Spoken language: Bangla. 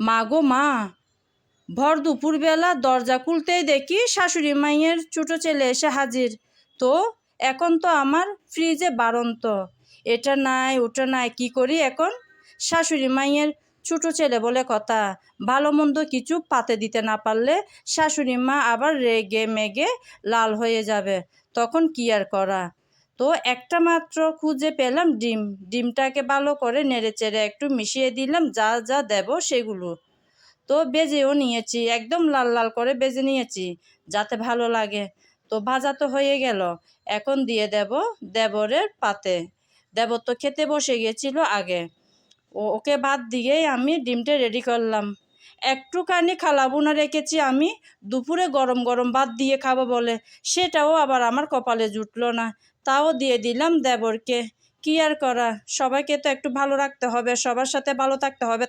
মা গো মা। ভর দুপুরবেলা দরজা খুলতেই দেখি শাশুড়ি মাইয়ের ছোটো ছেলে এসে হাজির। তো, এখন তো আমার ফ্রিজে বারন্ত। এটা নাই, ওটা নাই, কি করি এখন? শাশুড়ি মাইয়ের ছোটো ছেলে বলে কথা। ভালো মন্দ কিছু পাতে দিতে না পারলে শাশুড়ি মা আবার রেগে মেগে লাল হয়ে যাবে। তখন কি আর করা? তো একটা মাত্র খুঁজে পেলাম ডিম। ডিমটাকে ভালো করে নেড়ে চেড়ে একটু মিশিয়ে দিলাম, যা যা দেব সেগুলো। তো বেজেও নিয়েছি, একদম লাল লাল করে বেজে নিয়েছি, যাতে ভালো লাগে। তো ভাজা তো হয়ে গেল, এখন দিয়ে দেব দেবরের পাতে। দেবর তো খেতে বসে গেছিল আগে। ও, ওকে বাদ দিয়েই আমি ডিমটা রেডি করলাম। একটুখানি খালাবুনা রেখেছি আমি, দুপুরে গরম গরম ভাত দিয়ে খাব বলে। সেটাও আবার আমার কপালে জুটলো না। তাও দিয়ে দিলাম দেবরকে। কি আর করা সবাইকে তো একটু ভালো রাখতে হবে, সবার সাথে ভালো থাকতে হবে।